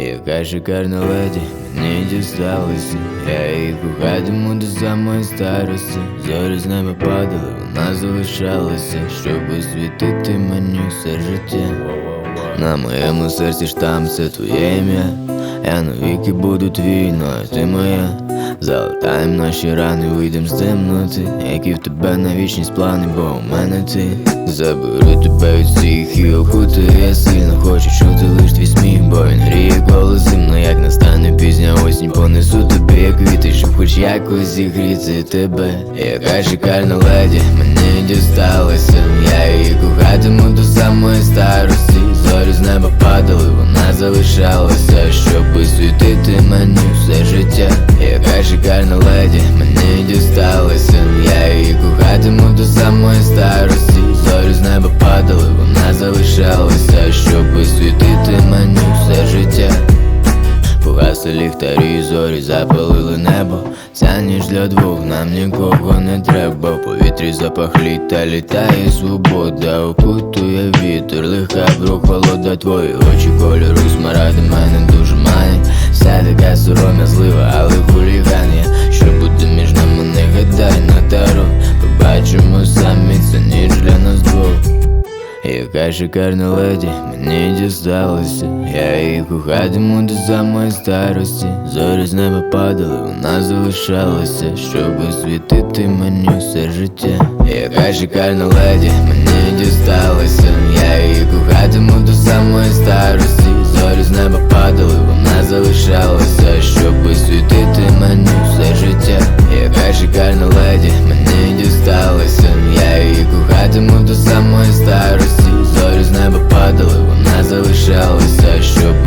Яка шикарна леді мені дісталася Я її кохатиму до самої старості Зорі з неба падали, вона залишалася Щоб освітити мені все життя На моєму серці штамп це твоє ім'я Я навіки буду твій, ну а ти моя Залатаєм наші рани, вийдем з темноти Які в тебе на вічність плани, бо у мене ти Заберу тебе від всіх і окутаю Я сильно хочу чути щоб хоч якось зігріти тебе? Яка шикарна леді мені дісталася. Я її кохатиму до самої старості. Зорі з неба падали, вона залишалася, щоб ліхтарі, зорі запалили небо. Ця ніч для двох нам нікого не треба. В повітрі запах літа літає свобода, окутує вітер, лиха прохолода Твої очі кольору смаради мене яка шикарна леді мені дісталася Я її кохатиму до самої старості. Зорі з неба падали, вона залишалася Щоб освітити мені все життя. Яка шикарна леді мені дісталася Я її кохатиму залишалася Щоб освітити мене все життя. Яка шикарна леді мені дісталася Я її кохатиму до самої старості. Зорі з неба падали, вона залишалася, щоб